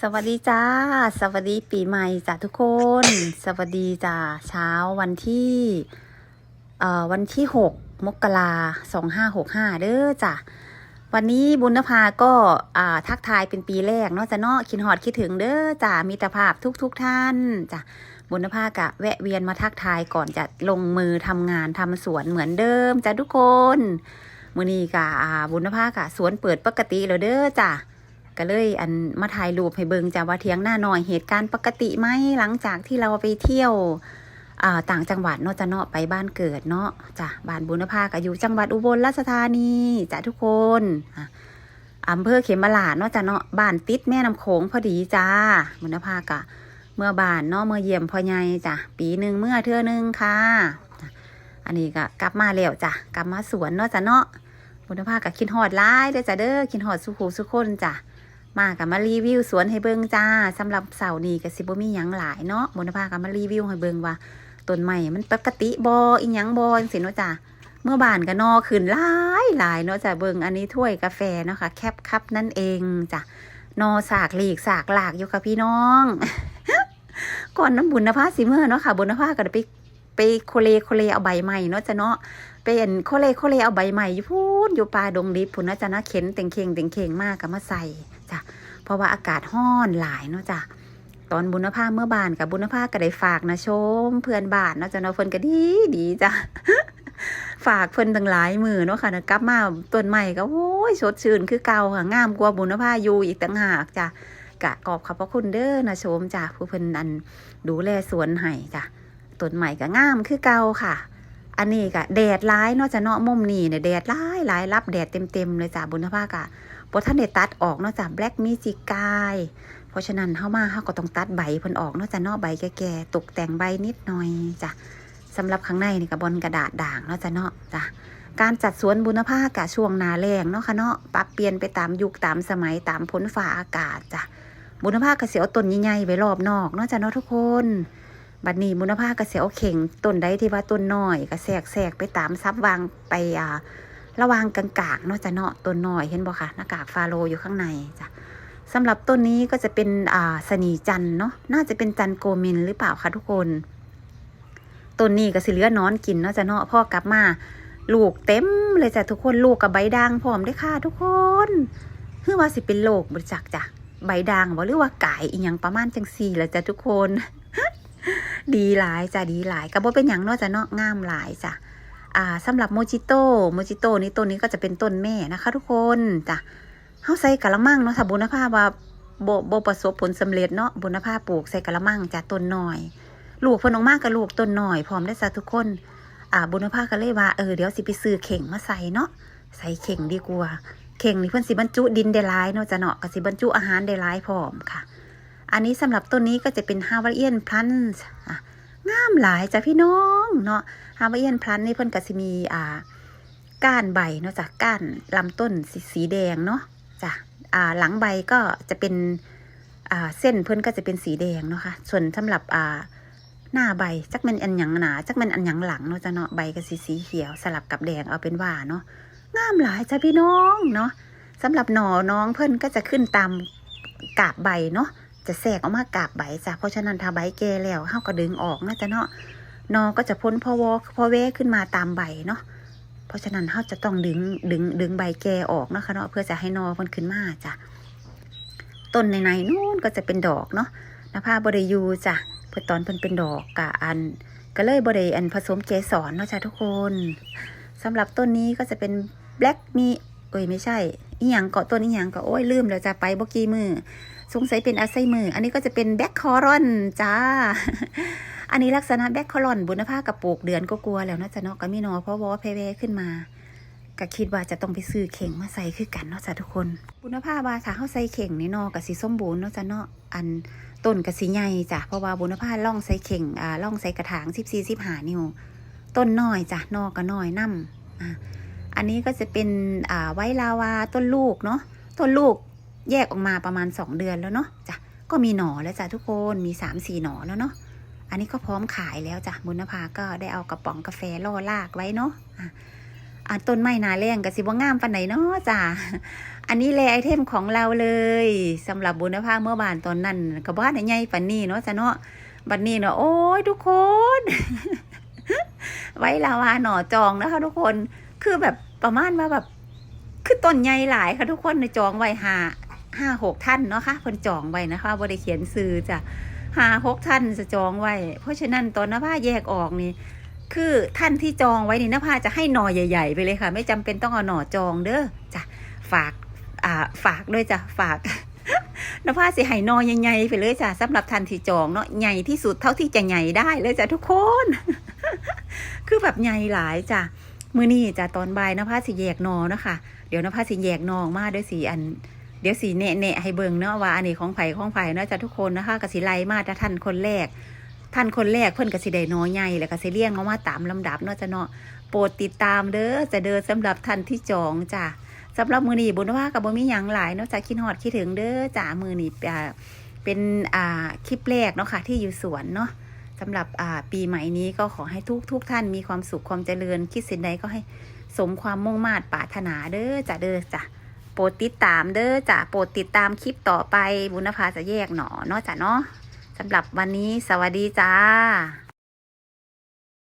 สวัสดีจ้า สวัสดีปีใหม่จ้าทุกคน สวัสดีจ้าเช้าวันที่เอ่อวันที่หกมกราสองห้าหกห้าเด้อจ้ะวันนี้บุญนภาก็อ่าทักทายเป็นปีแรกเนาะจะเนาะคิดหอดคิดถึงเด้อจ้ามิตรภาพทุกทุกท่านจ้ะบุญนภากะแวะเวียนมาทักทายก่อนจะลงมือทำงานทำสวนเหมือนเดิมจ้ะทุกคน มือนี้กะอ่าบุญนภากะสวนเปิดปกติแล้วเด้อจ้ะ ก็เลยอันมาถ่ายรูปให้เบิงจ้าว่าเทียงหน้าหน่อยเหตุการณ์ปกติไหมหลังจากที่เราไปเที่ยวต่างจังหวัดเนาะจะเนาะไปบ้านเกิดเนาะจ้ะบ้านบุญภาก็อยู่จังหวัดอุบลราชธานีจ้ะทุกคนอะอำเภอเขมราชเนาะจ้ะเนาะบ้านติดแม่น้ำโขงพอดีจ้าบุญภากะเมื่อบ้านเนาะเมื่อเยี่ยมพ่อใหญ่จ้ะปีหนึ่งเมื่อเทื่อนึงค่ะ อันนี้ก็กลับมาแล้วจ้ะกลับมาสวนเนาะจ้ะเนาะบุญภาก็คิดฮอดหลายเด้อจ้ะเด้อคิดฮอดสุขูสุคนจ้ะ มากับมารีวิวสวนให้เบิงจ้าสำหรับเสาร์นี้กับสิบมีหยังหลายเนาะมนภากับมารีวิวให้เบิงว่าต้นใหม่มันปกติบออีหยังบอจังสิเนาะจ้าเมื่อบานก็นอขึ้นหลายหลายเนาะจ้าเบิงอันนี้ถ้วยกาแฟเนาะค่ะแคปคัพนั่นเองจ้ะนอสากหลีกสากหลากอยู่ค่ะพี่น้อง ก่อนน้ำบุญนภาสิเมื่อเนาะค่ะบุญนภาก็ได้ไปไปโคเลโคเลเอาใบใหม่เนาะจ้ะเนาะเป็นโคเลโคเลเอาใบใหม่อยู่พูนอยู่ป่าดงดิบพุ่นนาะจ้ะนะเข็นเต็งเข่งเต็งเข่งมากก็มาใส่จ้ะ เพราะว่าอากาศห้อนหลายเนาะจ้ะตอนบุญภาเมื่อบานกับบุญภาก็ได้ฝากนะชม เพื่อนบานเนาะจ้ะเนาะเพิ่นก็ดีดีจ้ะฝากเพิ่นตั้งหลายมือเนาะค่ะนะกลับมาต้นใหม่ก็โอ้ยสดชื่นคือเก่าค่ะงามกว่าบุญภาอยู่อีกต่างหากจ้ะกะขอบขอบพระคุณเด้อนะชมจ้ะผู้เพิ่นอันดูแลสวนให้จ้ะต้นใหม่ก็งามคือเก่าค่ะอันนี้ก็แดดร้ายเนาะจะเนาะมุมนี้เนี่ยแดดร้ายหลายรับแดดเต็มๆเลยจ้ะบุญภากะ บท่านได้ตัดออกเนอกจากแบล็กมีจิกายเพราะฉะนั้นเข้ามาเขาก็ต้องตัดใบเพิ่นออกเนอกจากนอกใบแก่ๆตกแต่งใบนิดหน่อยจ้ะสำหรับข้างในนี่กับบอลกระดาษด่างเนอกจากเนาะจ้ะการจัดสวนบุญภาคกะช่วงนาแรงเนาะค่ะเนาะปรับเปลี่ยนไปตามยุคตามสมัยตามพ้นฟ้าอากาศจ้ะบุญภาคกะเสียวต้นใหญ่ๆไว้รอบนอกเนาะจ้ะเนาะทุกคนบัดนี้บุญภาคกะเสียวเข่งต้นใดที่ว่าต้นน้อยก็แทรกแทรกไปตามซับวางไปอ่า ระหวางกลางๆเนาะจะเนาะต้นน้อยเห็นบ่คะหน้ากากฟาโรห์อยู่ข้างในจ้ะสำหรับต้นนี้ก็จะเป็นอ่าสนีจันเนาะน่าจะเป็นจันโกมินหรือเปล่าคะทุกคนต้นนี้ก็สิเหลือนอนกินเนาะจะเนาะพ่อกลับมาลูกเต็มเลยจ้ะทุกคนลูกกับใบด่างพร้อมเด้ค่ะ ทุกคนคือว่าสิเป็นโรคบริจักจ้ะใบด่างบ่หรือว่าไก่อีหยังประมาณจังสี่ละจ้ะทุกคน ดีหลายจ้ะดีหลายก็บ่เป็นหยังเนาะจ้ะเนาะงามหลายจ้ะ อ่าสำหรับโมจิโต้โมจิโต้นี่ต้นนี้ก็จะเป็นต้นแม่นะคะ ทุกคนจ้ะเฮาใส่กะละมังเนาะถ้าบุญภาพว่าบ่บ่ประสบผลสำเร็จเนาะบุญภาพปลูกใส่กะละมังจ้ะต้นหน้อย ลูกเพิ่นออกมากกับลูกต้นหน้อยพร้อมได้อจ้ะทุกคน อ่าบุญภาพก็เลยว่าเออเดี๋ยวสิไปซื้อเข่งมาใส่เนาะใส่เข่งดีกว่าเข่งนี่เพิ่นสิบรรจุดินได้หลายเนาะจ้ะเนาะก็สิบรรจุอาหารได้หลายพร้อมค่ะ อันนี้สำหรับต้นนี้ก็จะเป็นฮาวาเอียนพลันส์อะ งามหลายจ้ะพี่น้องเนาะฮาวาเอียนพลันนี่เพิ่นก็สิมีอ่าก้านใบเนาะจ้ะก้านลำต้นสีสีแดงเนาะจ้ะอ่าหลังใบก็จะเป็นอ่าเส้นเพิ่นก็จะเป็นสีแดงเนาะค่ะส่วนสำหรับอ่าหน้าใบจักมันอันหยังหนาจักมันอันหยังหลังเนาะจ้ะเนาะใบก็สีสีเขียวสลับกับแดงเอาเป็นว่าเนาะงามหลายจ้ะพี่น้องเนาะสำหรับหน่อน้องเพิ่นก็จะขึ้นตามกาบใบเนาะ จะแทรกออกมากาบใบจ้ะเพราะฉะนั้นถ้าใบแก่แล้วเฮาก็ดึงออกนะจ้ะเนาะนอก็จะพ้นพอวอพอแวขึ้นมาตามใบเนาะเพราะฉะนั้นเขาจะต้องดึงดึงดึงใบแก่ออกนะคะเนาะเพื่อจะให้นอมันขึ้นมาจ้ะต้นในในนู่นก็จะเป็นดอกเนาะนภาบริยูจ้ะเพื่อตอนเพิ่นเป็นดอกกะอัน ก็เลยบริอันผสมเกสรเนาะจ้ะทุกคนสำหรับต้นนี้ก็จะเป็นแบล็กมี เอ้ยไม่ใช่อีหยังเกาะต้นอีหยังก็โอ้ยลืมแล้วจะไปบกี้มือสงสัยเป็นอาไซเมอร์อันนี้ก็จะเป็นแบ็คคอรอนจ้า อันนี้ลักษณะแบ็คคอรอนบุญภากับปลูกเดือนก็กลัวแล้วเนาะจะเนาะก็มีนอเพราะว่าเพเวขึ้นมาก็คิดว่าจะต้องไปซื้อเข่งมาใส่คือกันเนาะจ้ะทุกคน บุญภาว่าถ้าเขาใส่เข่งนี่เนอกับสีส้มบูรณ์เนาะจ้ะเนาะอันต้นกับสีใหญ่จ้ะเพราะว่าบุญภาล่องใส่เข่งอ่าล่องใส่กระถางสิบสี่สิบห้านิ้วต้นน้อยจ้ะนอก็น้อยน้ำอ่า อันนี้ก็จะเป็นไว้ลาวาต้นลูกเนาะต้นลูกแยกออกมาประมาณสองเดือนแล้วเนาะจ้ะก็มีหน่อแล้วจ้ะทุกคนมีสามสี่หน่อแล้วเนาะอันนี้ก็พร้อมขายแล้วจ้ะบุญนภาก็ได้เอากระป๋องกาแฟล่อลากไว้เนาะอะต้นไม้นาแรงกับสิบ่งามปานไหนเนาะจ้าอันนี้แลไอเทมของเราเลยสำหรับบุญภาเมื่อบานตอนนั้นกับบ้านใหญ่ปันนี้เนาะจ้ะเนาะบัดนี้เนาะโอ้ยทุกคน ไว้ลาวาหน่อจองนะคะทุกคนคือแบบ ประมาณว่าแบบคือต้นใหญ่หลายค่ะทุกคนในจองไว้ห้าห้าหกท่านเนาะค่ะเพิ่นจองไว้นะคะบ่ได้เขียนซื้อจ้ะห้าหกท่านจะจองไว้ เพราะฉะนั้นตอนนภาแยกออกนี่คือท่านที่จองไว้นี่นภาจะให้หน่อใหญ่ ๆ ไปเลยค่ะ ไม่จำเป็นต้องเอาหน่อจองเด้อจ้ะฝากอ่าฝากด้วยจ้ะฝากนภาสิให้หน่อใหญ่ๆไปเลยจ้ะสำหรับท่านที่จองเนาะใหญ่ที่สุดเท่าที่จะใหญ่ได้เลยจ้ะทุกคน คือแบบใหญ่หลายจ้ะ มื้อนี้จะตอนบ่ายนภาสิแยกนอเนาะค่ะ เดี๋ยวนภาสิแยกนอออกมาด้วยสีอัน เดี๋ยวสีเนะเนะให้เบิ่งเนาะว่าอันนี้ของไผ่ของไผ่เนาะจ้ะทุกคนนะคะกสิไลมาถ้าท่านคนแรก ท่านคนแรกเพิ่นกสิได้น้อยใหญ่แล้วก็สิเลี้ยงเอามาตามลำดับเนาะจ้ะเนาะโปรดติดตามเด้อจะเดินสำหรับท่านที่จองจ้ะสำหรับมือนี้บุญว่ากับบ่มีหยังหลายเนาะจ้ะคิดฮอดคิดถึงเด้อจ้ะมือนี้อ่เป็นอ่าคลิปแรกเนาะค่ะที่อยู่สวนเนาะ สำหรับปีใหม่นี้ก็ขอให้ทุกทุกท่านมีความสุขความเจริญ คิดสิ่งใดก็ให้สมความมุ่งมา่ปรารถนาเด้อจ้ะเด้อจ้ะโปรดติดตามเด้อจ้ะโปรดติดตามคลิปต่อไปบุญภาจะแยกหนอเนาะจ้ะเนาะสำหรับวันนี้สวัสดีจ้า